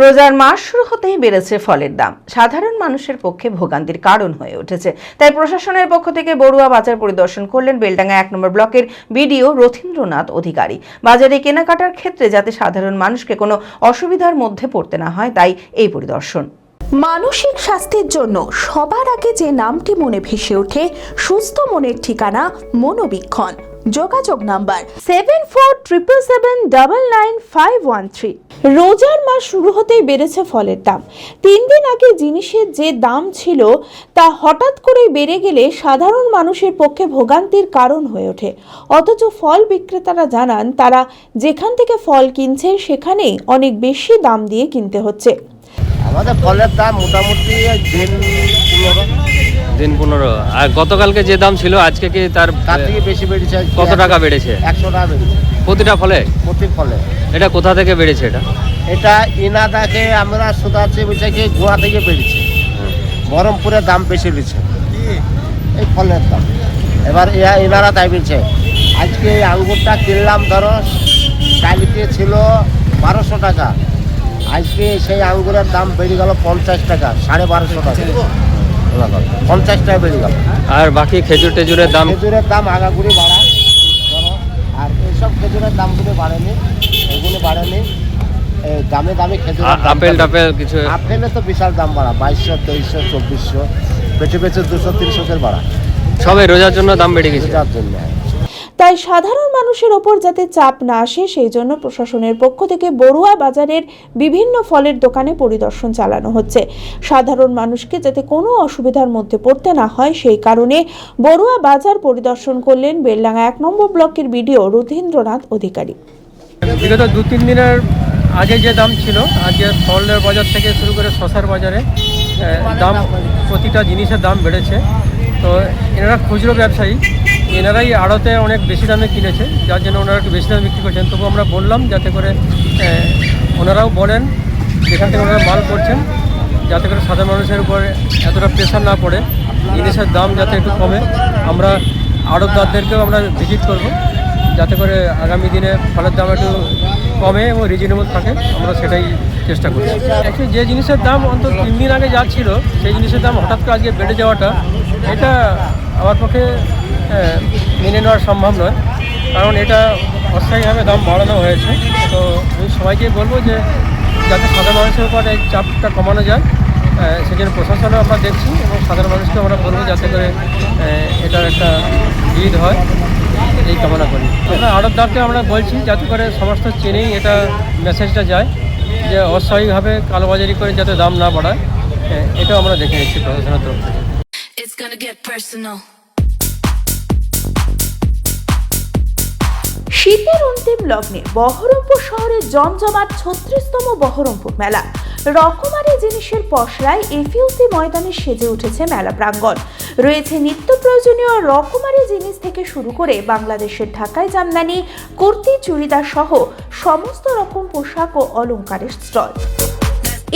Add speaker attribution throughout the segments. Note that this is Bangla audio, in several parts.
Speaker 1: রোজার মাস শুরু হতেই বেড়েছে ফলের দাম। সাধারণ মানুষের পক্ষে ভোগান্তির কারণ হয়ে উঠেছে। তাই প্রশাসনের পক্ষ থেকে বড়ুয়া বাজার পরিদর্শন করলেন বেলডাঙ্গা এক নম্বর ব্লকের বিডিও রথীন্দ্রনাথ অধিকারী। বাজারে কেনাকাটার ক্ষেত্রে যাতে সাধারণ মানুষকে কোনো অসুবিধার মধ্যে পড়তে না হয়, তাই এই পরিদর্শন।
Speaker 2: মানসিক স্বাস্থ্যের জন্য সবার আগে যে নামটি মনে ভেসে ওঠে, সুস্থ মনের ঠিকানা মনোবীক্ষণ। যোগাযোগ number seven four triple seven double nine five one three রোজার মাস শুরু হতেই বেড়েছে ফলের দাম। তিন দিন আগে জিনিসের যে দাম ছিল, তা হঠাৎ করেই বেড়ে গেলে সাধারণ মানুষের পক্ষে ভোগান্তির কারণ হয়ে ওঠে। অথচ ফল বিক্রেতারা জানান, তারা যেখান থেকে ফল কিনছে, সেখানেই অনেক বেশি দাম দিয়ে কিনতে হচ্ছে।
Speaker 3: আমাদের ফলের দাম মোটামুটি দিন পনেরো।
Speaker 4: আর গতকালকে যে দাম ছিল আজকে কি তার
Speaker 3: তার থেকে বেশি বেড়েছে
Speaker 4: কত টাকা বেড়েছে?
Speaker 3: একশো টাকা বেড়েছে।
Speaker 4: প্রতিটা ফলে?
Speaker 3: প্রতি ফলে।
Speaker 4: এটা কোথা থেকে বেড়েছে এটা?
Speaker 3: এটা ইনাদাকে আমরা সুদাচ্ছি বলছে কি গোয়া থেকে বেড়েছে। বহরমপুরের দাম বেশি রয়েছে এই ফলের দাম। এবার এনারা তাই বলছে আজকে এই আঙ্গুরটা কিনলাম ধরো কালকে ছিল বারোশো টাকা। আজকে সেই আঙ্গুরের দাম বেড়ে গেল পঞ্চাশ টাকা সাড়ে বারোশো টাকা। পঞ্চাশ টাকা বেড়ে গেল।
Speaker 4: আর বাকি খেজুর টেজুরের দাম?
Speaker 3: খেজুরের দাম আগাগুড়ি বাড়া। আর এইসব খেজুরের দামগুলো বাড়েনি এগুলো বাড়েনি। দামে দামে খেজুর
Speaker 4: আপেল টাপেল কিছু?
Speaker 3: আপেলে তো বিশাল দাম বাড়া বাইশশো তেইশশো চব্বিশশো পেছু পেছু দুশো তিনশো বাড়া।
Speaker 4: সবাই রোজার জন্য দাম বেড়ে গেছে?
Speaker 3: যার জন্য।
Speaker 2: তাই সাধারণ মানুষের ওপর যাতে চাপ না আসে, সেই জন্য প্রশাসনের পক্ষ থেকে বড়ুয়া বাজারের বিভিন্ন ফলের দোকানে পরিদর্শন চালানো হচ্ছে। সাধারণ মানুষকে যাতে কোনো অসুবিধার মধ্যে পড়তে না হয়, সেই কারণে বড়ুয়া বাজার পরিদর্শন করলেন বেলডাঙ্গা এক নম্বর ব্লকের বিডিও রথীন্দ্রনাথ অধিকারী।
Speaker 5: বিগত দু, তিন দিনের আগে যে দাম ছিল, আজকে ফলের বাজার থেকে শুরু করে শশার বাজারে দাম প্রতিটা জিনিসের দাম বেড়েছে। তো এনারা খুচরো ব্যবসায়ী এনারাই আড়তে অনেক বেশি দামে কিনেছে, যার জন্য ওনারা একটু বেশি দামে বিক্রি করছেন। তবু আমরা বললাম যাতে করে ওনারাও বলেন যেখান থেকে ওনারা মাল করছেন, যাতে করে সাধারণ মানুষের উপরে এতটা প্রেশার না পড়ে, জিনিসের দাম যাতে একটু কমে। আমরা আড়তদারদেরকেও আমরা ভিজিট করব, যাতে করে আগামী দিনে ফলের দাম একটু কমে এবং রিজনেবল থাকে। আমরা সেটাই চেষ্টা করছি। অ্যাকচুয়ালি যে জিনিসের দাম অন্তত তিন দিন আগে যা ছিল, সেই জিনিসের দাম হঠাৎ করে আজকে বেড়ে যাওয়াটা, এটা আমার পক্ষে মেনে নেওয়া সম্ভব নয়। কারণ এটা অস্থায়ীভাবে দাম বাড়ানো হয়েছে। তো আমি সবাইকে বলব যে, যাতে সাধারণ মানুষের উপর এই চাপটা কমানো যায় সেজন্য প্রশাসনও আমরা দেখছি এবং সাধারণ মানুষকে আমরা বলব যাতে করে এটার একটা ঈদ হয়। এই কামনা করি। আমরা আড়তদারকে আমরা বলছি, যাতে করে সমস্ত চেনেই এটা মেসেজটা যায়, যে অস্বাভাবিকভাবে কালোবাজারি করে যাতে দাম না বাড়ায়। এটাও আমরা দেখে নিচ্ছি প্রশাসনের তরফ থেকে।
Speaker 6: Gonna get personal.
Speaker 2: শীতের অন্তিম লগ্নে বহরমপুর শহরে জমজমাট ছত্রিশতম বহরমপুর মেলা। রকমারি জিনিসের পসরায় এফিউসি ময়দানে সেজে উঠেছে মেলা প্রাঙ্গণ। রয়েছে নিত্য প্রয়োজনীয় রকমারি জিনিস থেকে শুরু করে বাংলাদেশের ঢাকায় জামদানি, কুর্তি, চুড়িদার সহ সমস্ত রকম পোশাক ও অলংকারের স্টল।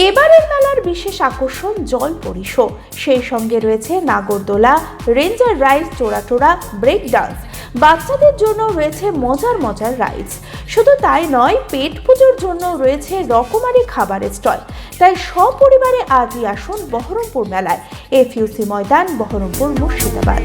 Speaker 2: এবারের মেলার বিশেষ আকর্ষণ জল পরিশো সেই সঙ্গে রয়েছে নাগরদোলা, রেঞ্জার রাইড চোরাটোরা, ব্রেক ডান্স। বাচ্চাদের জন্য রয়েছে মজার মজার রাইডস। শুধু তাই নয়, পেট পুজোর জন্য রয়েছে রকমারি খাবারের স্টল। তাই সপরিবারে আজই আসুন বহরমপুর মেলায়। এফইউসি ময়দান বহরমপুর মুর্শিদাবাদ।